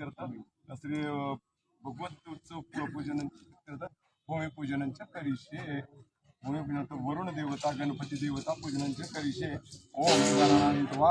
करता श्री भगवंत उत्सव पूजन भूमिपूजनांच्या करीशे. भूमिपूजन वरुण देवता गणपती देवता पूजनांचे करीशे. ओम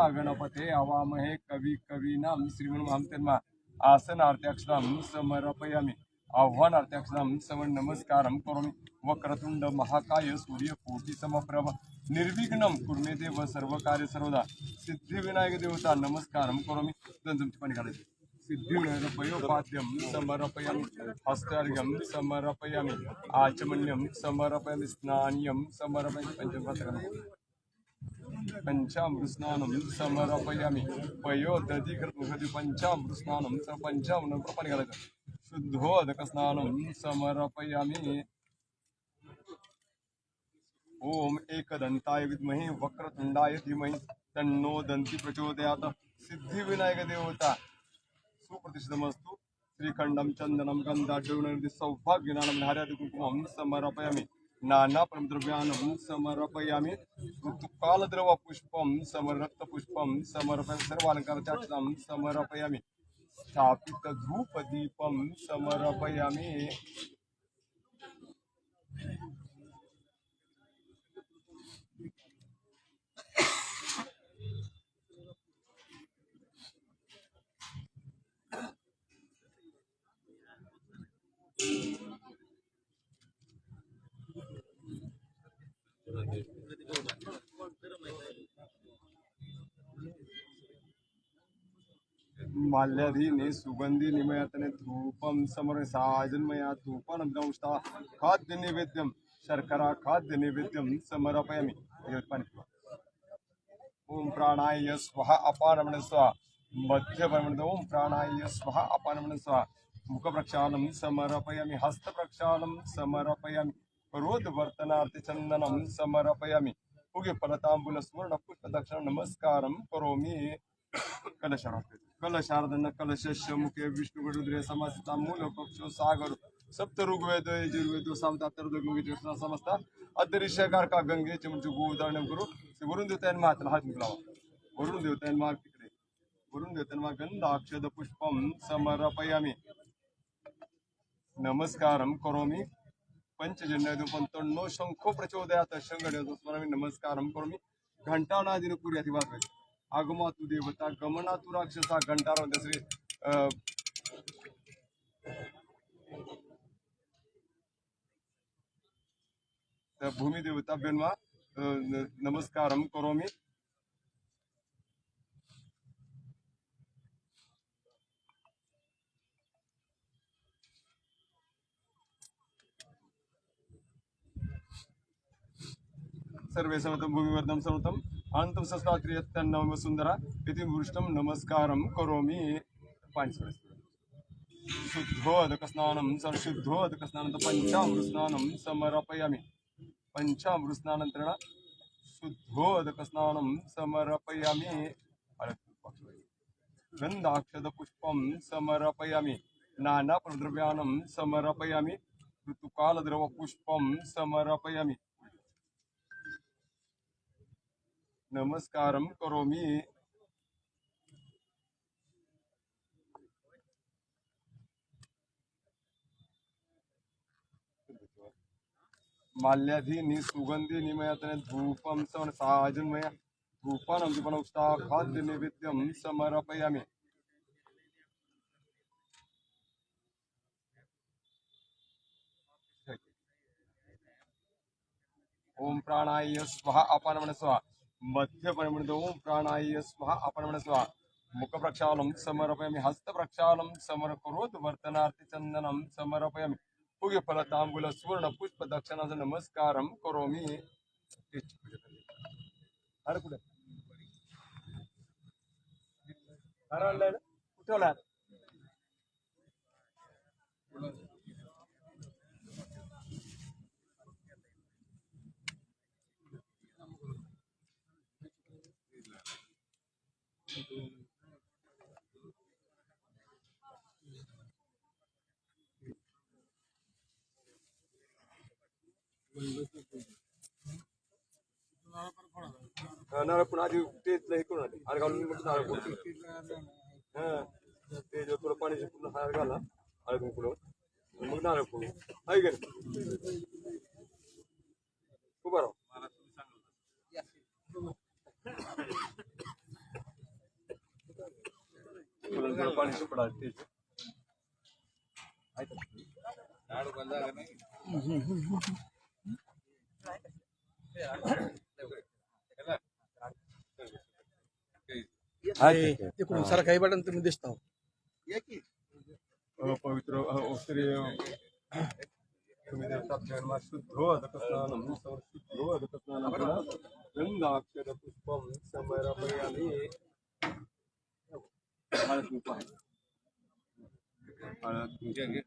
गणपते अवामहे कवी कवीनाम श्रीमन तन्मा आसनार्थ्याक्षरम समर्पयामि. आह्वानार्थ्याक्षरम समन नमस्कारम करोमि. वक्रतुंड महाकाय सूर्यकोटि समप्रभ. निर्विघ्नं कुर्मे देव सर्व कार्य सर्वदा. सिद्धिविनायक देवता नमस्कारम करोमि. दंजमची पाणी काढायची. सिद्धिविनायक पयोपाद्यम समर्पयामि. हस्तार्घ्यम समर्पयामि. आचमन्यम समर्पयामि. स्नान्यम समर्पयामि. पंचम पंचामृस्नानं समर्पयामि. पयोदधिकृतं पंचामृस्नानं स पंचामृतं पाणी घालायचं शुद्धोदकस्नानं समर्पयामि. ओम एकदंताय विद्महे वक्रतुंडाय धीमहि तन्नो दंती प्रचोदयात। सिद्धिविनायक देवता। सुप्रतिष्ठितमस्तु। श्रीखंडम चंदनम गंधाढ्यवनदी सौभाग्यनानं नार्यादि कुंकुमं समर्पयामि। नाना द्रव्यानं समर्पयामि। ऋतुकालद्रव पुष्पं समरक्त पुष्पं समर्पयामि। सर्व अलंकाराच्या समर्पयामि। स्थापित धूप दीपं समर्पयामि। माल्याधीने सुगंधी निमयातने धूपम समर साजन्मया धूपानंदौष्टा खाद्य नैवेद्यम शर्करा खाद्य नैवेद्यम समर्पयामि. हे पाणी पिवा. ओम प्राणाय स्वहा अपानमन स्वाहा मध्य परमण ओम प्राणाय स्वहा अपानमन स्वाहा समर्पयामि हस्त प्रक्षालन समर्पयामि। क्रोध वर्तनार्थ चंदनम समर्पयामि उगे फलतांबूल सुवर्ण करोमि। कलशाराधन कलशार्दन कलशस्य मुखे विष्णु रुद्रे समस्ता सागर सप्त ऋग्वेद यजुर्वेद सामता कृष्ण समस्ता अदृश्यकार का गंगेचे म्हणजे गोदारण करू श्री वरुण देवतायन मात्र हात। लावा वरुण देवतायन माग तिकडे। वरुण देवतायन माग गंधाक्षद पुष्पम समर्पयामि। नमस्कारं करोमि। पञ्चजन्यपन्तोन्नो शङ्खो प्रचोदयात्। शङ्खस्मरामि नमस्कारं करोमि। घण्टानादिनपुर्याति वाद्वैति आगमातु देवता गमनातु राक्षसा घण्टारा दसरे भूमिदेवता बेन्वा नमस्कारं करोमि। घंटार श्री अं, त्या भूमी देवता बेनवा नमस्कारम करोमि सर्वे समतं भूमिवर्धं समतम् अनन्तं सस्तात्रियत्तन्नवम सुन्दरा इति वृष्टं नमस्कारं करोमि पाणी सोडायचं. शुद्धोदकस्नानं संशुद्धोदकस्नानं पञ्चामृस्नानं समर्पयामि पञ्चामृस्नानन्तरेण शुद्धोदकस्नानं समर्पयामि गन्धाक्षदपुष्पं समर्पयामि नानाप्रद्रव्यानं समर्पयामि ऋतुकालद्रवपुष्पं समर्पयामि नमस्कारं करोमि। माल्याधीनि मया निमयातने धूपं सवन साजन्मया धूपानं दीपनौष्टा खाद्यनैवेद्यं समर्पयामि। ओम प्राणाय स्वाहा अपानमन स्वाहा। मध्य परमण ओम प्राणाय स्वाहा अपानमन स्वाहा मुख प्रक्षालं समर्पयामि हस्त प्रक्षालं समर करोत वर्तनार्थी चंदनं समर्पयामि पुगे फलतांबूल सुवर्ण पुष्प दक्षिणाचा नमस्कारम करोमि अरे कुठे नारळ आधी तेच हे करून आले. हार घालून म्हटलं हा ते जर थोडं पाणी पूर्ण हार घाला हार पुढं. मग नारळ आहे का पाणी सुपडा तिकडून सरकारी बटन तुम्ही दिसता पवित्र श्री तुम्ही देवता शुद्धोदकस्नानं शुद्धोदकस्नानं गंधाक्षर पुष्पं समर्पयामि हळद कुंकू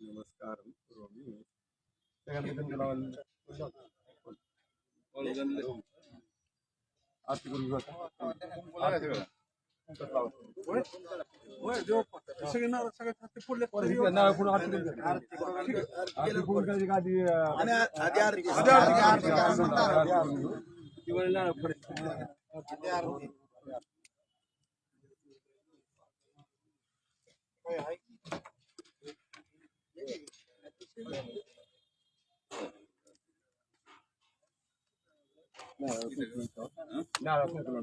नमस्कार करोमि सगळ्यांना गंध लावायला आरती करून घेऊ आता. आरती करा. कसं लावायचं? सगळे नारळ सगळे खाते पुढले बरं, ठीक आहे. नारळ फोडून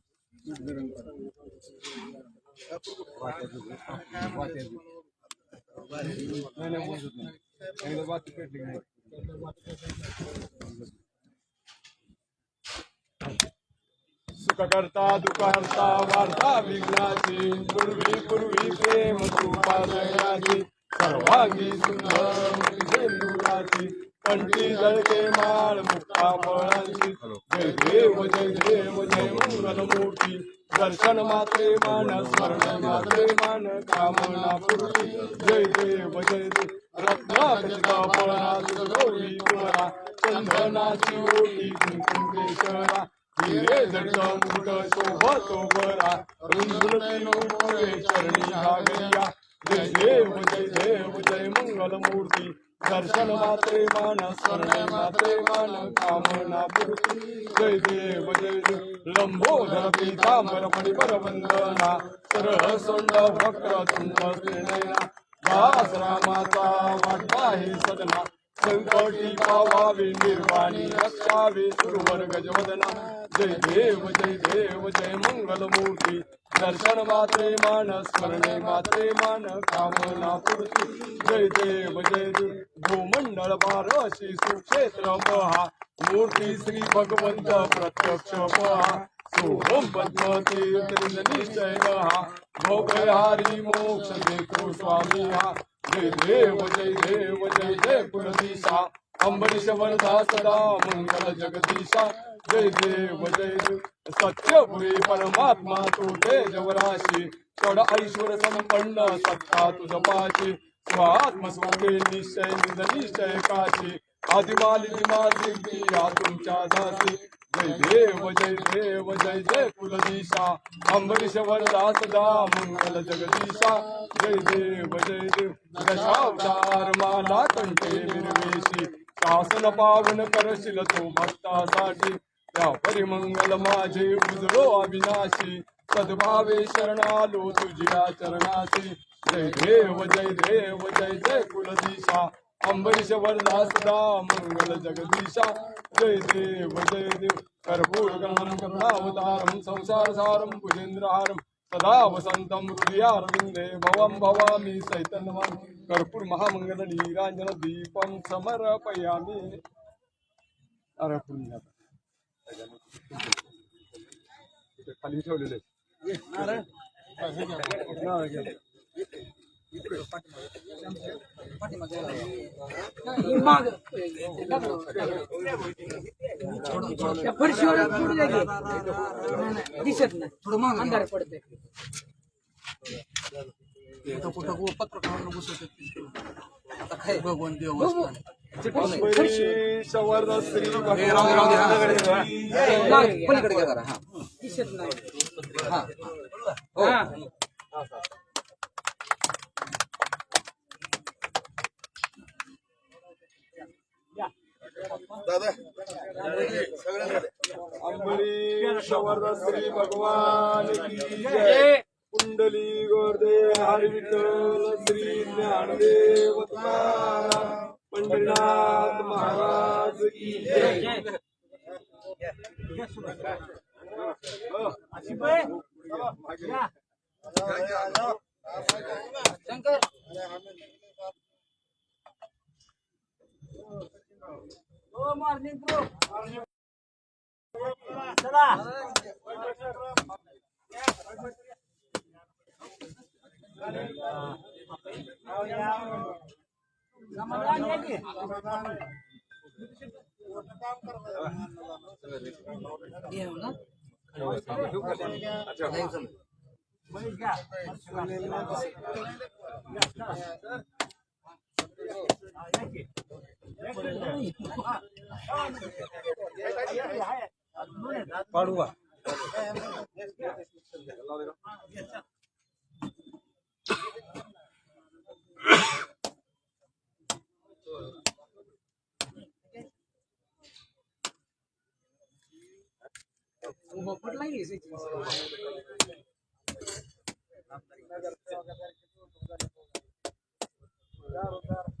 नाही बोलत नाही एकदा सुखकर्ता दुःखहर्ता वार्ता विघ्नाची पूर्वी पूर्वी प्रेम कृपा सर्वांगी सुंदर कंठी जळके माळ मुक्ता फळांची. जय देव जय देव जय मंगल मूर्ती दर्शन मात्रे मान स्मरण मात्रे मान कामना पूर्ती. जय देव जय देव. रत्नाकृत फळाची गौरी कुमारा चंदनाची ओटी हिरे जड मुठ रुंदुलते चरणी घागरिया जय देव जय देव जय मंगल मूर्ती दर्शन मात्रे मान स्मरण मात्रे मान कामना पूर्ती. जय देव जय देव. लंबोदर पीतांबर परिपर वंदना सरळ सोंड वक्र तुंड त्रिनयना दास रामाचा वाटपाही सदना. संकटी पावावी निर्वाणी रक्षावी सुरवर गजवदना. जय देव जय देव जय मंगल मूर्ती दर्शन मात्रे मान स्मरणे मात्रे मान कामना पूर्ती. जय देव जय देव. भूमंडळ बारशी सुक्षेत्र महा. मूर्ती श्री भगवंत प्रत्यक्ष महा. सोहम पद्मतीर्थ निश्चय महा. भोगहारी मोक्ष देतो स्वामी हा. जय देव जय देव जय जय कुलदिशा. अंबरीश वरदा सदा मंगल जगदीशा. जय देव जय देव सत्यपुरी परमात्मा तू तेजवराशी षड ऐश्वर संपन्न सत्ता तुझ पाशी स्वात्म स्वरूपे निश्चय निध निश्चय काशी आदिमालिनी माझी या तुमच्या दासी जय देव जय देव जय जय कुलदिशा अंबरीश वरदा दा मंगल जगदीशा जय देव जय देव दशावतार माला कंठे निर्वेशी शासन पावन करशील तो भक्तासाठी त्या परिमंगल माझे उजळो अविनाशी सद्भावे शरणालो तुझ्या चरणाशी. जय देव जय देव जय जय कुलदिशा अंबरीश वरदा सदा मंगल जगदीशा. जय देव जय देव कर्पूर गणम करुणावतारम संसार सारम भुजेंद्रहारम सदा वसंतम हृदयारविंदे भवम भवामी चैतन्यवान कर्पूर महामंगल नीरांजन दीपम समर्पयामी. अरे खाली ठेवलेले फरशीवर पुढे जा दिसत नाही थोडं मग अंधार पडते कुठं कुठं बसू शकते आता काय? भगवान देव बसला. अंबरीश वरद श्री पलीकडे हा दिसत नाही हा श्री भगवान की जय Ya, ya. पड़ुआ Terima!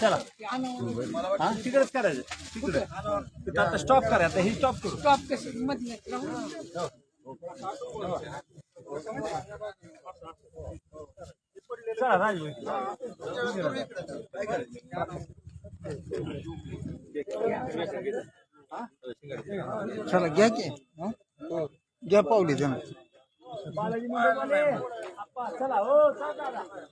चला आणू. हा तिकडेच करायचं तिकडे आता स्टॉप करा आता हे स्टॉप करू टॉप कशी चला चला घ्या की घ्या पावली बालाजी आप्पा, चला हो चला.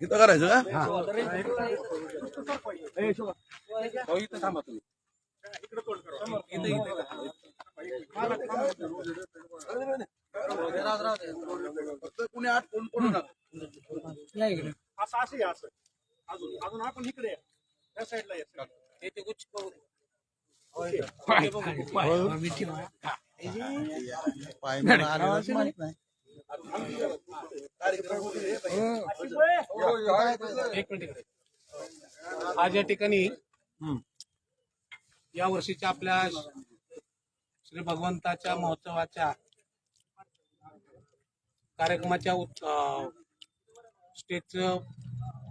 इथं करायचं का. हो, इथं थांबा तुम्ही. इथं इथं. फक्त कुणी आठ कोण इकडे. असं असं या, असं. अजून अजून आपण इकडे या. त्या साईडला या ते ते गुच्छ करू दे. पाय मला आलेलाच माहीत नाही. एक मिनिट. इकडे. आज या ठिकाणी या वर्षीच्या आपल्या श्री भगवंताच्या महोत्सवाच्या कार्यक्रमाच्या स्टेजचं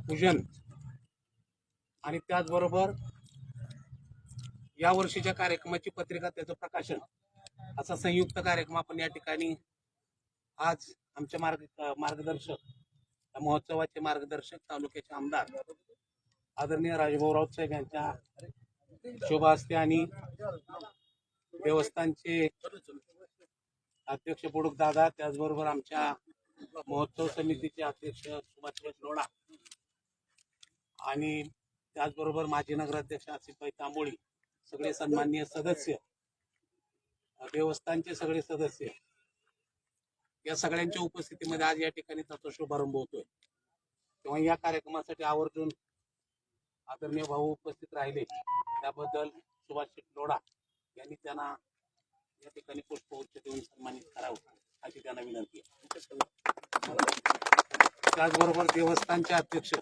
पूजन आणि त्याचबरोबर या वर्षीच्या कार्यक्रमाची पत्रिका त्याचं प्रकाशन असा संयुक्त कार्यक्रम आपण या ठिकाणी आज आमच्या मार्ग मार्गदर्शक या महोत्सवाचे मार्गदर्शक तालुक्याचे आमदार आदरणीय राजभाऊराव साहेब यांच्या शोभा असते आणि देवस्थानचे अध्यक्ष बुडूक दादा त्याचबरोबर आमच्या महोत्सव समितीचे अध्यक्ष सुभाष लोणा आणि त्याचबरोबर माजी नगराध्यक्ष आसिफभाई तांबोळी सगळे सन्माननीय सदस्य देवस्थानचे सगळे सदस्य या सगळ्यांच्या उपस्थितीमध्ये आज या ठिकाणी त्याचा शुभारंभ होतोय. तेव्हा या कार्यक्रमासाठी आवर्जून आदरणीय भाऊ उपस्थित राहिले. त्याबद्दल सुभाष शेठ लोढा यांनी त्यांना या ठिकाणी पुष्पगुच्छ देऊन सन्मानित करावं अशी त्यांना विनंती आहे. त्याचबरोबर देवस्थानचे अध्यक्ष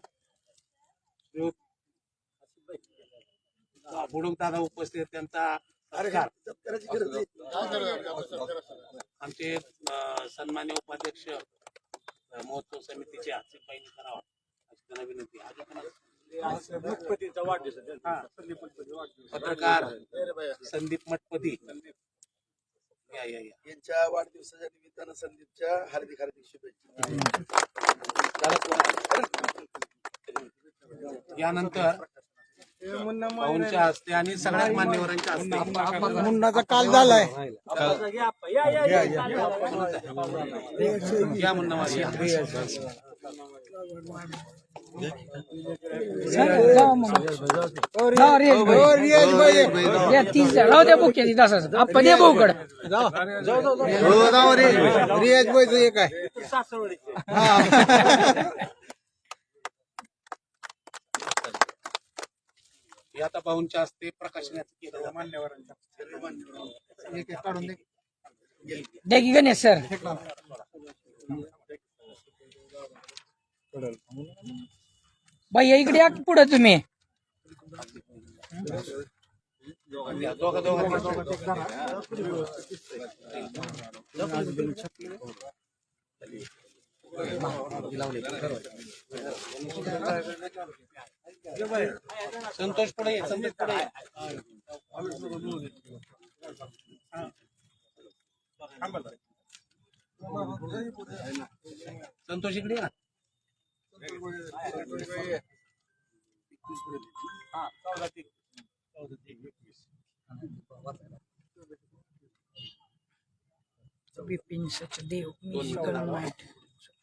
दादा उपस्थित त्यांचा आमचे सन्मान्य उपाध्यक्ष महोत्सव समितीचे आसिफबाईंनी करावा अशी त्यांना विनंती? पत्रकार संदीप मठपती या या या. यांच्या वाढदिवसाच्या निमित्तानं संदीपच्या हार्दिक हार्दिक शुभेच्छा? यानंतर भाऊंच्या हस्ते आणि सगळ्या मान्यवरांच्या हस्ते. मुन्नाचा काल झालाय. या या या या या म्हणणं माझी हो, रियाज. या तीस हे आता भाऊंच्या हस्ते प्रकाशनाचं केलं जातं. एक एक काढून दे. द्या की गणेश सर. भैया इकडे या की पुढे तुम्ही? या दोघं दोघं संतोष पुढे संदीप पुढे. संतोष इकडे ना. बिपिन सचदेव म्युझिकल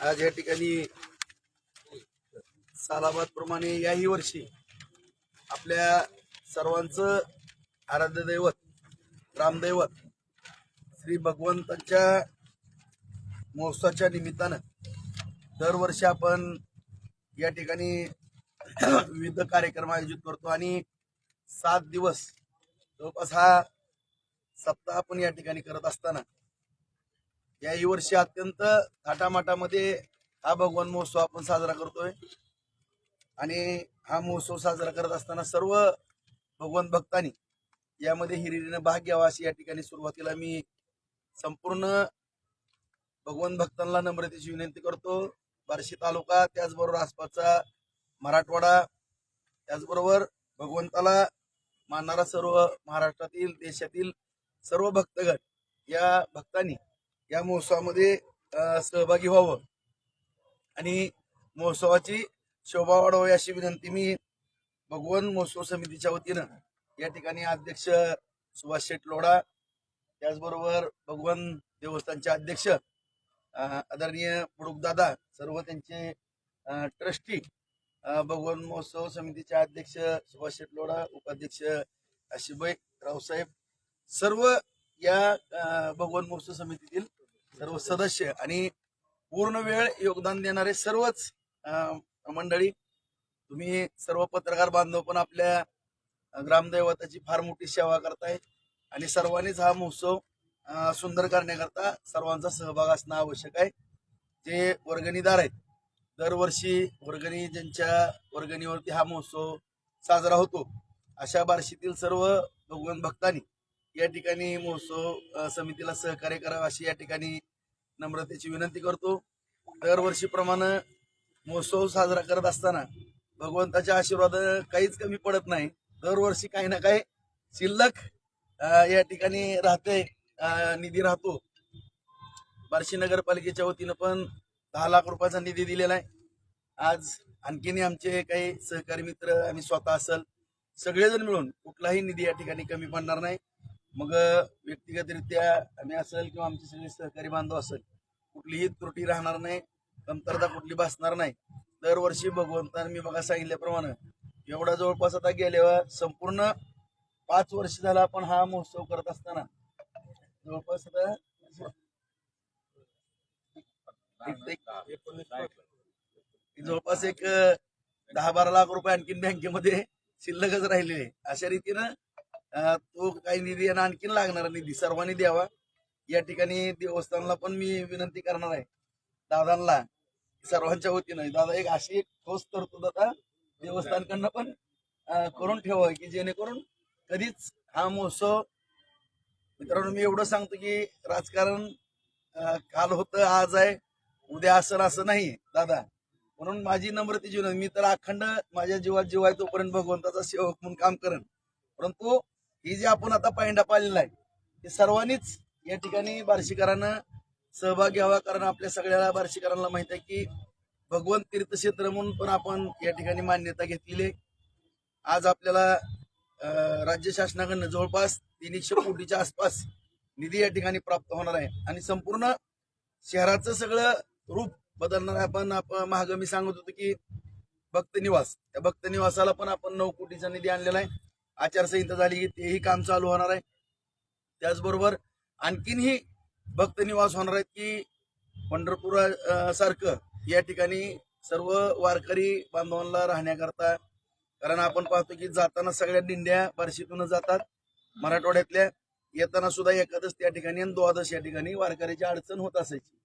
आज या ठिकाणी सालाबाद प्रमाणे याही वर्षी आपल्या सर्वांचं आराध्य दैवत रामदैवत श्री भगवंतांच्या महोत्सवाच्या निमित्तानं दरवर्षी आपण या ठिकाणी विविध कार्यक्रम आयोजित करतो आणि सात दिवस जवळपास हा सप्ताह आपण या ठिकाणी करत असताना याही वर्षी अत्यंत थाटामाटामध्ये हा भगवान महोत्सव आपण साजरा करतोय. आणि हा महोत्सव साजरा करत असताना सर्व भगवान भक्तांनी यामध्ये हिरिरीनं भाग घ्यावा अशी या ठिकाणी सुरुवातीला मी संपूर्ण भगवान भक्तांना नम्रतेची विनंती करतो. बार्शी तालुका त्याचबरोबर आसपासचा मराठवाडा त्याचबरोबर भगवंताला मानणारा सर्व महाराष्ट्रातील देशातील सर्व भक्तगण या भक्तांनी या महोत्सवामध्ये सहभागी व्हावं. आणि महोत्सवाची शोभा वाढवावी अशी विनंती मी भगवान महोत्सव समितीच्या वतीनं या ठिकाणी अध्यक्ष सुभाष शेठ लोढा त्याचबरोबर भगवान देवस्थानचे अध्यक्ष आदरणीय दादा सर्व त्यांचे ट्रस्टी भगवान महोत्सव समितीचे अध्यक्ष सुभाष शेटलोडा उपाध्यक्ष आशिबाई रावसाहेब सर्व या भगवान महोत्सव समितीतील सर्व सदस्य आणि पूर्ण वेळ योगदान देणारे सर्वच मंडळी तुम्ही सर्व पत्रकार बांधव पण आपल्या ग्रामदैवताची फार मोठी सेवा करताय आणि सर्वांनीच हा महोत्सव सुंदर करण्याकरता सर्वांचा सहभाग असणं आवश्यक आहे. जे वर्गणीदार आहेत दरवर्षी वर्गणी ज्यांच्या वर्गणीवरती हा महोत्सव साजरा होतो अशा बार्शीतील सर्व भगवान भक्तांनी या ठिकाणी महोत्सव समितीला सहकार्य करावं अशी या ठिकाणी नम्रतेची विनंती करतो. दरवर्षीप्रमाणे महोत्सव साजरा करत असताना भगवंताच्या आशीर्वाद काहीच कमी पडत नाही. दरवर्षी काही ना काही शिल्लक या ठिकाणी राहते निधी राहतो. बार्शी नगरपालिकेच्या वतीनं पण दहा लाख रुपयाचा निधी दिलेला आहे. आज आणखीन आमचे काही सहकारी मित्र आम्ही स्वतः असल सगळेजण मिळून कुठलाही निधी या ठिकाणी कमी पडणार नाही. मग व्यक्तिगतरित्या आम्ही असेल किंवा आमचे सगळे सहकारी बांधव असेल कुठलीही त्रुटी राहणार नाही कमतरता कुठली भासणार नाही. दरवर्षी भगवंताने मी बघा सांगितल्याप्रमाणे एवढा जवळपास आता गेल्यावर संपूर्ण पाच वर्ष झाला आपण हा महोत्सव करत असताना जवळपास आता जवळपास एक दहा बारा लाख रुपये आणखीन बँकेमध्ये शिल्लकच राहिलेले. अशा रीतीनं तो काही निधी आणि आणखीन लागणारा निधी सर्वांनी द्यावा. या ठिकाणी देवस्थानला पण मी विनंती करणार आहे. दादांना सर्वांच्या वतीनं. दादा एक अशी एक ठोस तरतूद आता देवस्थानकडनं पण करून ठेवा की जेणेकरून कधीच हा महोत्सव मित्रांनो मी एवढं सांगतो की राजकारण काल होतं आज आहे. उद्या असं असं नाही दादा. म्हणून माझी नम्रतेची विनंती मी तर अखंड माझ्या जीवात जीव आहे तोपर्यंत भगवंताचा सेवक म्हणून काम करेन. परंतु ही जी आपण आता पायंडा पाहिलेला आहे हे सर्वांनीच या ठिकाणी बार्शीकरांना सहभाग घ्यावा कारण आपल्या सगळ्याला बार्शीकरांना माहीत आहे की भगवंत तीर्थक्षेत्र म्हणून पण आपण या ठिकाणी मान्यता घेतलेली आहे. आज आपल्याला राज्य शासनाकडनं जवळपास तीनशे कोटीच्या आसपास निधी या ठिकाणी प्राप्त होणार आहे. आणि संपूर्ण शहराचं सगळं रूप बदलणार आपण आपण महाग मी सांगत होतो की भक्त निवास. त्या भक्त निवासाला पण आपण नऊ कोटीचा निधी आणलेला आहे. आचारसंहिता झाली की तेही काम चालू होणार आहे. त्याचबरोबर आणखीनही भक्त निवास होणार आहेत की पंढरपूर सारखं या ठिकाणी सर्व वारकरी बांधवांना राहण्याकरता कारण आपण पाहतो की जाताना सगळ्या दिंड्या बार्शीतूनच जातात. मराठवाड्यातल्या येताना सुद्धा एकादश त्या ठिकाणी आणि द्वादश या ठिकाणी वारकऱ्याची अडचण होत असायची.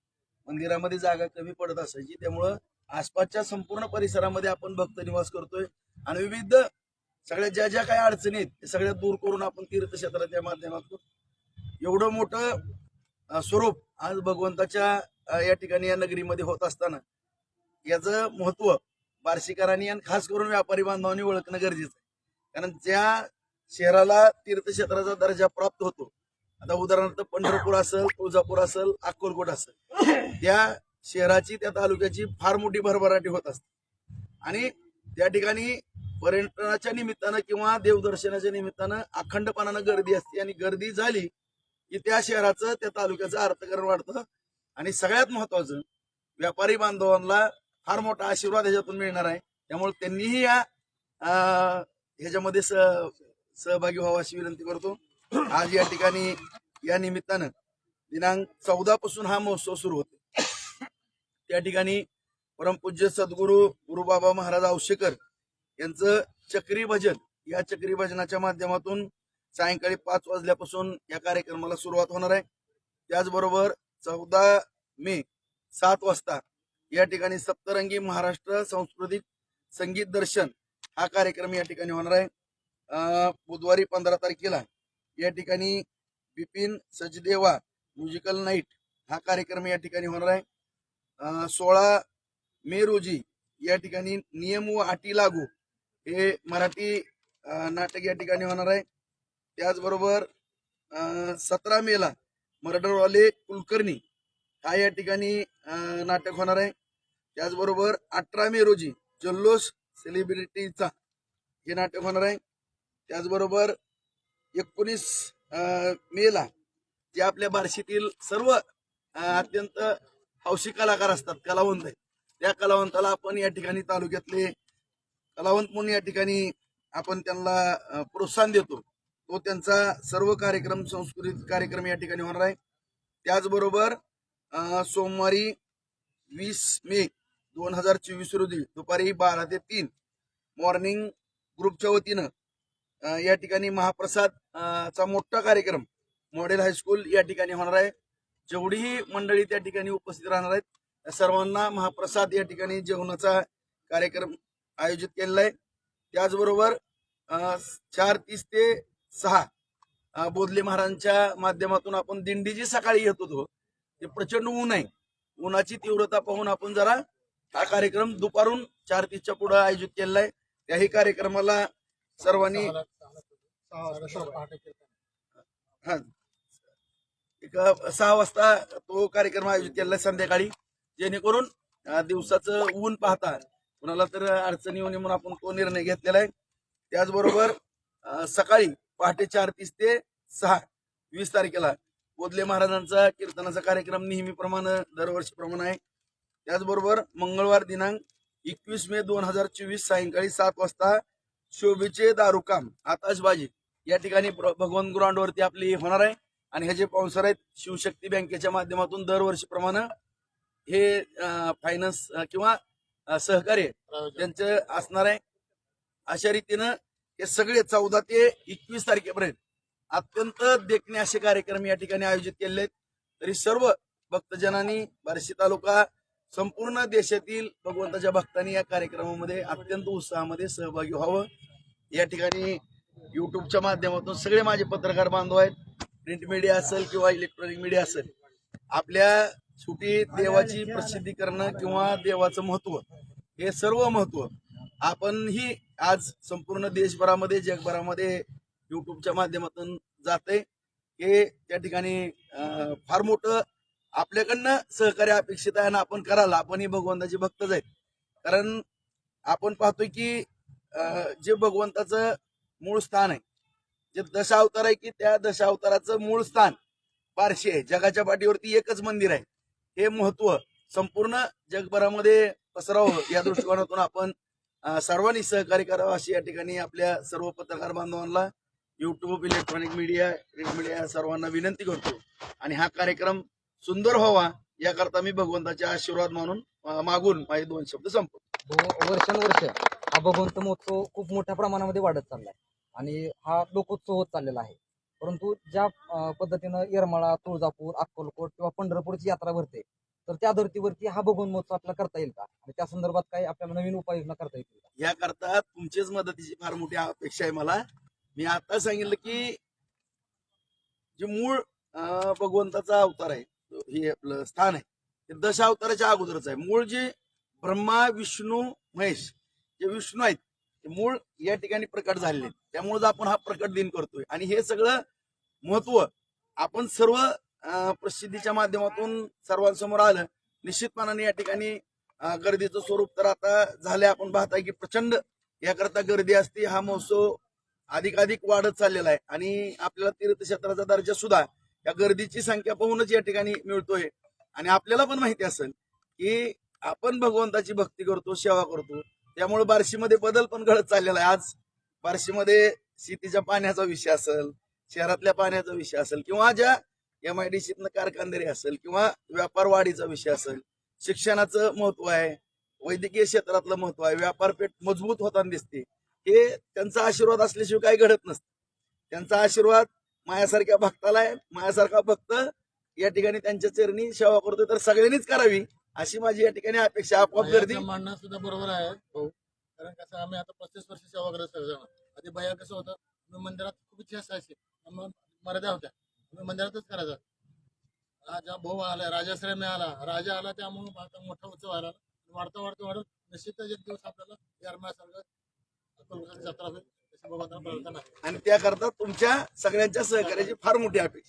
मंदिरामध्ये जागा कमी पडत असायची. त्यामुळं आसपासच्या संपूर्ण परिसरामध्ये आपण भक्त निवास करतोय. आणि विविध सगळ्या ज्या ज्या काही अडचणी आहेत ते सगळ्या दूर करून आपण तीर्थक्षेत्राच्या माध्यमातून एवढं मोठं स्वरूप आज भगवंताच्या या ठिकाणी या नगरीमध्ये होत असताना याचं महत्त्व बार्शीकरांनी आणि खास करून व्यापारी बांधवांनी ओळखणं गरजेचं आहे. कारण ज्या शहराला तीर्थक्षेत्राचा दर्जा प्राप्त होतो आता उदाहरणार्थ पंढरपूर असेल तुळजापूर असेल अक्कलकोट असेल. त्या शहराची त्या तालुक्याची फार मोठी भरभराटी होत असते. आणि त्या ठिकाणी पर्यटनाच्या निमित्तानं किंवा देवदर्शनाच्या निमित्तानं अखंडपणानं गर्दी असते आणि गर्दी झाली की त्या शहराचं त्या तालुक्याचं अर्थकरण वाढतं. आणि सगळ्यात महत्वाचं व्यापारी बांधवांना फार मोठा आशीर्वाद ह्याच्यातून मिळणार आहे. त्यामुळे त्यांनीही या ह्याच्यामध्ये स- सहभागी व्हावा अशी विनंती करतो. आज या ठिकाणी या निमित्तानं दिनांक चौदा पासून हा महोत्सव सुरू होतो त्या ठिकाणी परमपूज्य सद्गुरू गुरुबाबा महाराज औशेकर यांचं चक्री भजन या चक्री भजनाच्या माध्यमातून सायंकाळी पाच वाजल्यापासून या कार्यक्रमाला सुरुवात होणार आहे. त्याचबरोबर चौदा मे सात वाजता या ठिकाणी सप्तरंगी महाराष्ट्र सांस्कृतिक संगीत दर्शन हा कार्यक्रम या ठिकाणी होणार आहे. बुधवारी पंधरा तारखेला या ठिकाणी बिपिन सचदेवा म्युझिकल नाईट हा कार्यक्रम या ठिकाणी होणार आहे. सोळा मे रोजी या ठिकाणी नियम व अटी लागू हे मराठी नाटक या ठिकाणी होणार आहे. त्याचबरोबर सतरा मेला मर्डरवाले कुलकर्णी हा या ठिकाणी नाटक होणार आहे. त्याचबरोबर अठरा मे रोजी जल्लोष सेलिब्रिटीचा हे नाटक होणार आहे. त्याचबरोबर एकोणीस मेला जे आपल्या बार्शीतील सर्व अत्यंत हौशी कलाकार असतात कलावंत आहेत. त्या कलावंताला आपण या ठिकाणी तालुक्यातले कलावंत म्हणून या ठिकाणी आपण त्यांना प्रोत्साहन देतो. तो त्यांचा सर्व कार्यक्रम सांस्कृतिक कार्यक्रम या ठिकाणी होणार आहे. त्याचबरोबर सोमवारी वीस मे दोन हजार चोवीस रोजी दुपारी बारा ते तीन मॉर्निंग ग्रुपच्या वतीनं या ठिकाणी महाप्रसाद चा मोठा कार्यक्रम मॉडेल हायस्कूल या ठिकाणी होणार आहे. जेवढीही मंडळी त्या ठिकाणी उपस्थित राहणार आहेत सर्वांना महाप्रसाद या ठिकाणी जेवणाचा कार्यक्रम आयोजित केलेला आहे. त्याचबरोबर चार तीस ते सहा बोधले महाराजांच्या माध्यमातून आपण दिंडी जी सकाळी येत होतो ते प्रचंड ऊन आहे. उन्हाची तीव्रता पाहून आपण जरा हा कार्यक्रम दुपारून चार तीसच्या पुढे आयोजित केलेला आहे. त्याही कार्यक्रमाला सर्वांनी एक सहा वाजता तो कार्यक्रम आयोजित केलेला आहे संध्याकाळी. जेणेकरून दिवसाचं ऊन पाहता कुणाला तर अडचणी येऊ म्हणून आपण तो निर्णय घेतलेला आहे. त्याचबरोबर सकाळी पहाटे चार तीस ते सहा वीस तारखेला बोधले महाराजांचा कीर्तनाचा कार्यक्रम नेहमीप्रमाणे दरवर्षीप्रमाणे आहे. त्याचबरोबर मंगळवार दिनांक एकवीस मे दोन हजार चोवीस सायंकाळी सात वाजता शोभेचे दारुकाम आताशबाजी. या ठिकाणी भगवान ग्राउंडवरती आपली होणार आहे. आणि हे जे स्पॉन्सर आहेत शिवशक्ती बँकेच्या माध्यमातून दरवर्षीप्रमाणे हे फायनान्स किंवा सहकार्य त्यांचं असणार आहे. अशा रीतीनं हे सगळे चौदा ते एकवीस तारखेपर्यंत अत्यंत देखणे असे कार्यक्रम या ठिकाणी आयोजित केले आहेत. तरी सर्व भक्तजनांनी बार्शी तालुका संपूर्ण देशातील भगवंताच्या भक्तांनी या कार्यक्रमामध्ये अत्यंत उत्साहामध्ये सहभागी व्हावं. या ठिकाणी युट्यूबच्या माध्यमातून सगळे माझे पत्रकार बांधव आहेत. प्रिंट मीडिया असेल किंवा इलेक्ट्रॉनिक मीडिया असेल आपल्या सुटीत देवाची प्रसिद्धी करणं किंवा देवाचं महत्त्व हे सर्व महत्त्व आपणही आज संपूर्ण देशभरामध्ये जगभरामध्ये युट्यूबच्या माध्यमातून जाते हे त्या ठिकाणी फार मोठं आपल्याकडनं सहकार्य अपेक्षित आहे आणि आपण कराल आपण ही भगवंताचे भक्तच आहेत. कारण आपण पाहतोय की जे भगवंताचं मूळ स्थान आहे जे दशावतार आहे की त्या दशावताराचं मूळ स्थान पारशी आहे. जगाच्या पाठीवरती एकच मंदिर आहे. हे महत्त्व संपूर्ण जगभरामध्ये पसरावं या दृष्टिकोनातून आपण सर्वांनी सहकार्य करावं अशी या ठिकाणी आपल्या सर्व पत्रकार बांधवांना YouTube electronic media print media सर्वांना विनंती करतो. आणि हा कार्यक्रम सुंदर व्हावा याकरता मी भगवंताचे आशीर्वाद मानून मागून माझे दोन शब्द संपतो वर्षानुवर्ष हा भगवंत महोत्सव खूप मोठ्या प्रमाणामध्ये वाढत चाललाय. आणि हा लोकोत्सव होत चाललेला आहे. परंतु ज्या पद्धतीनं येरमाळा तुळजापूर अक्कलकोट किंवा पंढरपूरची यात्रा भरते तर त्या धर्तीवरती हा भगवंत महोत्सव आपल्याला करता येईल का? आणि त्या संदर्भात काही आपल्याला नवीन उपाययोजना करता येतील का? याकरता तुमचीच मदतीची फार मोठी अपेक्षा आहे मला. मी आता सांगितलं की जे मूळ भगवंताचा अवतार आहे हे आपलं स्थान आहे. ते दशावताराच्या अगोदरच आहे. मूळ जे ब्रह्मा विष्णू महेश जे विष्णू आहेत ते मूळ या ठिकाणी प्रकट झालेले आहेत. त्यामुळे आपण हा प्रकट दिन करतोय. आणि हे सगळं महत्त्व आपण सर्व प्रसिद्धीच्या माध्यमातून सर्वांसमोर आलं. निश्चितपणाने या ठिकाणी गर्दीचं स्वरूप तर आता झाले आपण पाहताय की प्रचंड याकरता गर्दी असते. हा महोत्सव अधिकाधिक वाढत चाललेला आहे. आणि आपल्याला तीर्थक्षेत्राचा दर्जा सुद्धा या गर्दीची संख्या पाहूनच या ठिकाणी मिळतोय. आणि आपल्याला पण माहिती असेल की आपण भगवंताची भक्ती करतो सेवा करतो. त्यामुळे बार्शीमध्ये बदल पण घडत चाललेला आहे. आज बार्शीमध्ये शेतीच्या पाण्याचा विषय असेल शहरातल्या पाण्याचा विषय असेल किंवा ज्या एम आय डी सीतनं कारखानदारी असेल किंवा व्यापार वाढीचा विषय असेल शिक्षणाचं महत्त्व आहे वैद्यकीय क्षेत्रातलं महत्त्व आहे व्यापारपेठ मजबूत होताना दिसते. हे त्यांचा आशीर्वाद असल्याशिवाय काही घडत नसतं. त्यांचा आशीर्वाद माझ्यासारख्या भक्ताला माझ्यासारखा भक्त या ठिकाणी त्यांच्या चरणी सेवा करतो तर सगळ्यांनीच करावी अशी माझी या ठिकाणी अपेक्षा आपोआप गर्दी. म्हणणं सुद्धा बरोबर आहे. भाऊ कारण कसं आम्ही आता पस्तीस वर्ष सेवा करत सगळेजण. आधी भैया कसं होतं आम्ही मंदिरात खूप इच्छा असायची मर्यादा होत्या. आम्ही मंदिरातच करायचा. राजा भाऊ आला राजाश्रय मिळाला राजा आला त्यामुळे आता मोठा उत्सव आला वाढता वाढता वाढत निश्चितच एक दिवस आपल्याला यारमासारखं अक्कलकोटची जत्रा होईल. आणि त्याकरता तुमच्या सगळ्यांच्या सहकार्याची फार मोठी अपेक्षा